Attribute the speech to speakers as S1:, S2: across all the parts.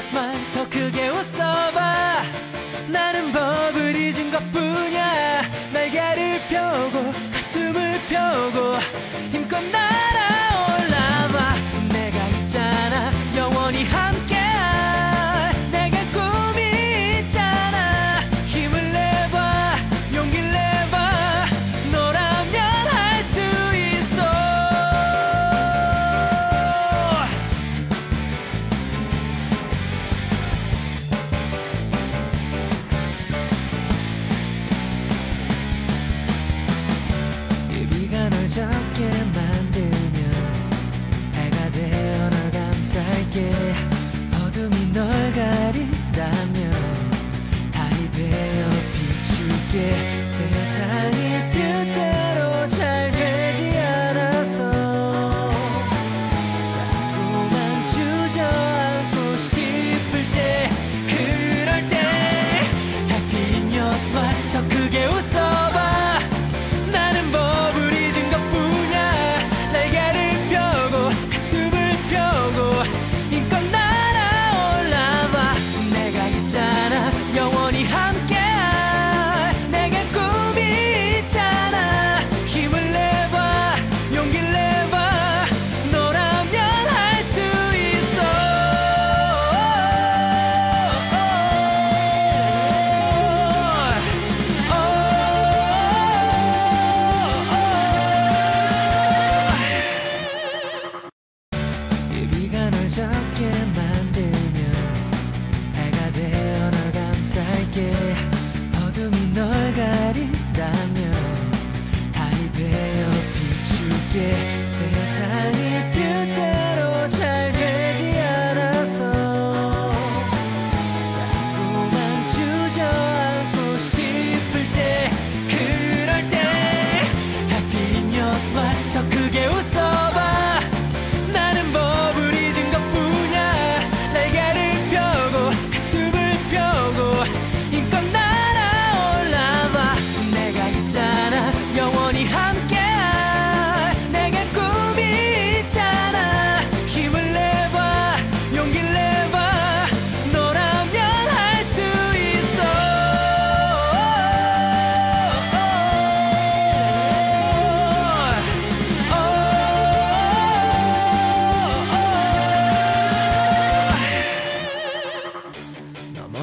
S1: smile 더 크게 웃어봐. 나는 법을 잊은 것뿐이야. 날개를 펴고 가슴을 펴고 힘껏 나 적게 만들면 해가 되어 널 감쌀게. 어둠이 널 가린다면 달이 되어 비출게. 비가 널 적게 만들면 해가 되어 널 감쌀게 어둠이 널 가.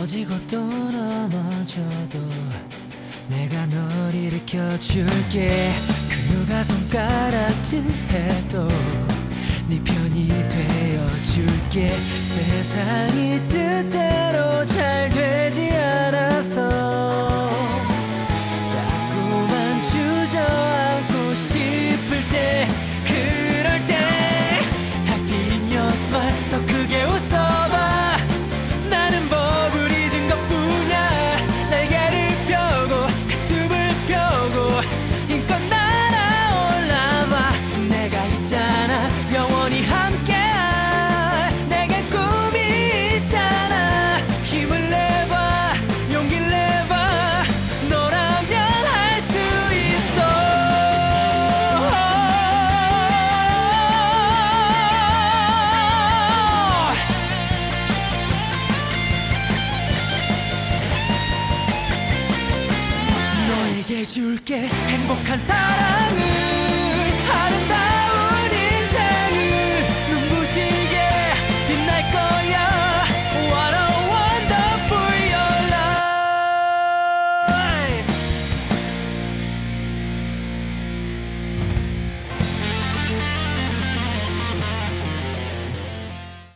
S1: 멀어지고 또 넘어져도 내가 널 일으켜줄게. 그 누가 손가락질 해도 네 편이 되어줄게. 세상이 뜻대로 잘돼. 해줄게. 행복한 사랑을 아름다운